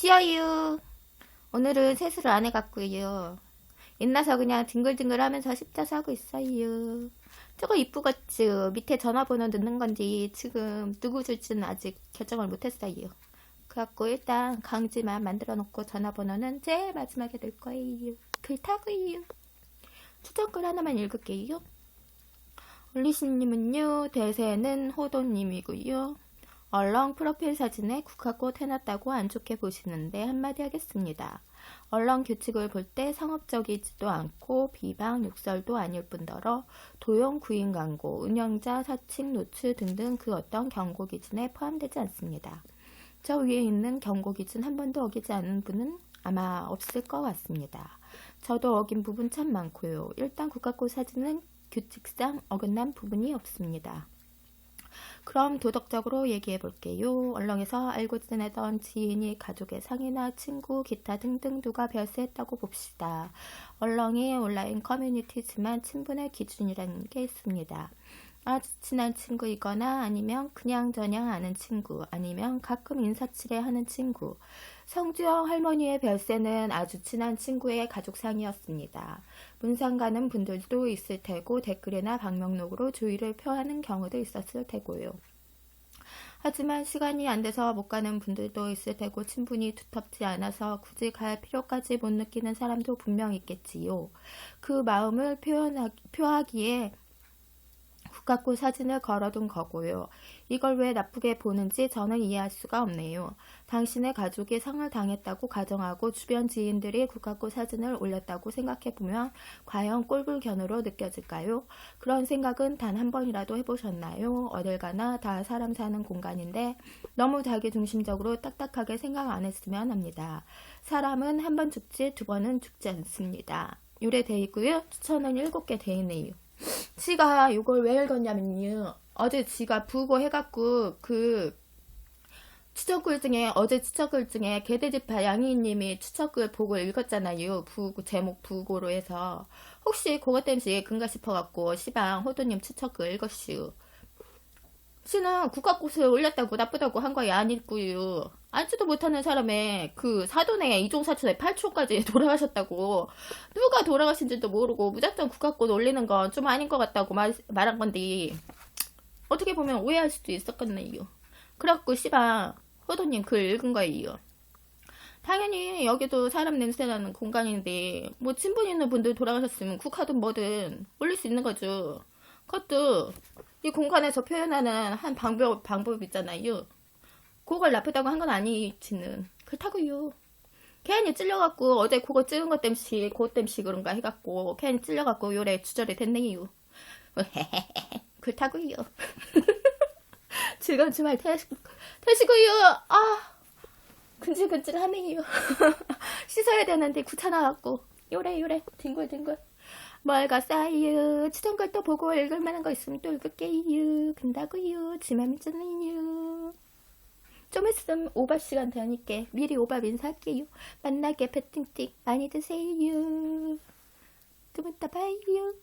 쉬어요. 오늘은 세수를 안 해갖고요. 인나서 그냥 뒹글뒹글 하면서 십자수 하고 있어요. 저거 이쁘겠죠? 밑에 전화번호 넣는 건지 지금 누구 줄지는 아직 결정을 못했어요. 그래갖고 일단 강지만 만들어 놓고 전화번호는 제일 마지막에 넣을 거예요. 글타고요. 추천글 하나만 읽을게요. 올리신님은요, 대세는 호도님이고요. 얼렁 프로필 사진에 국화꽃 해놨다고 안 좋게 보시는데 한마디 하겠습니다. 얼렁 규칙을 볼 때 상업적이지도 않고 비방, 욕설도 아닐 뿐더러 도용, 구인 광고, 운영자, 사칭, 노출 등등 그 어떤 경고 기준에 포함되지 않습니다. 저 위에 있는 경고 기준 한 번도 어기지 않은 분은 아마 없을 것 같습니다. 저도 어긴 부분 참 많고요. 일단 국화꽃 사진은 규칙상 어긋난 부분이 없습니다. 그럼 도덕적으로 얘기해 볼게요. 얼렁에서 알고 지내던 지인이 가족의 상이나 친구, 기타 등등 누가 별세했다고 봅시다. 얼렁이 온라인 커뮤니티지만 친분의 기준이라는 게 있습니다. 아주 친한 친구이거나 아니면 그냥저냥 아는 친구, 아니면 가끔 인사치레 하는 친구. 성주영 할머니의 별세는 아주 친한 친구의 가족상이었습니다. 문상 가는 분들도 있을 테고 댓글이나 방명록으로 조의를 표하는 경우도 있었을 테고요. 하지만 시간이 안 돼서 못 가는 분들도 있을 테고 친분이 두텁지 않아서 굳이 갈 필요까지 못 느끼는 사람도 분명 있겠지요. 그 마음을 표현하, 표하기에 국화꽃 사진을 걸어둔 거고요. 이걸 왜 나쁘게 보는지 저는 이해할 수가 없네요. 당신의 가족이 상을 당했다고 가정하고 주변 지인들이 국화꽃 사진을 올렸다고 생각해보면 과연 꼴불견으로 느껴질까요? 그런 생각은 단 한 번이라도 해보셨나요? 어딜 가나 다 사람 사는 공간인데 너무 자기 중심적으로 딱딱하게 생각 안 했으면 합니다. 사람은 한 번 죽지 두 번은 죽지 않습니다. 요래 돼 있고요. 추천은 7개 돼 있네요. 지가 이걸 왜 읽었냐면요. 어제 지가 부고 해갖고 그 추천글 중에 어제 추천글 중에 개돼지파 양이님이 추천글 보고 읽었잖아요. 부 제목 부고로 해서 혹시 그것 때문에 근가 싶어갖고 시방 호두님 추천글 읽었슈. 씨는 국가꽃을 올렸다고 나쁘다고 한 거야 아니고요. 알지도 못하는 사람의 그 사돈의 이종 사촌의 8초까지 돌아가셨다고 누가 돌아가신지도 모르고 무작정 국가꽃 올리는 건 좀 아닌 것 같다고 말, 말한 건데 어떻게 보면 오해할 수도 있었겠네요. 그래갖고 씨발 호도님 글 읽은 거예요. 당연히 여기도 사람 냄새 나는 공간인데 뭐 친분 있는 분들 돌아가셨으면 국화든 뭐든 올릴 수 있는 거죠. 그것도 이 공간에서 표현하는 한 방법 방법 있잖아요. 그걸 나쁘다고 한 건 아니지는 그렇다고요. 괜히 찔려갖고 어제 그거 찍은 것 땜시 그것 땜시 그런가 해갖고 괜히 찔려갖고 요래 주절이 됐네요. 그렇다고요. 즐거운 주말 되시, 되시고요. 아 근질근질하네요. 씻어야 되는데 귀찮아갖고 요래 요래 뒹굴뒹굴. 뭘가 싸요. 추천글 또 보고 읽을 만한 거 있으면 또 읽을게요. 근다고요. 지맘이 잖아요. 좀 있으면 오밥 시간 되니까 미리 오밥 인사할게요. 만나게 배팅팅 많이 드세요. 좀 이따 봐요.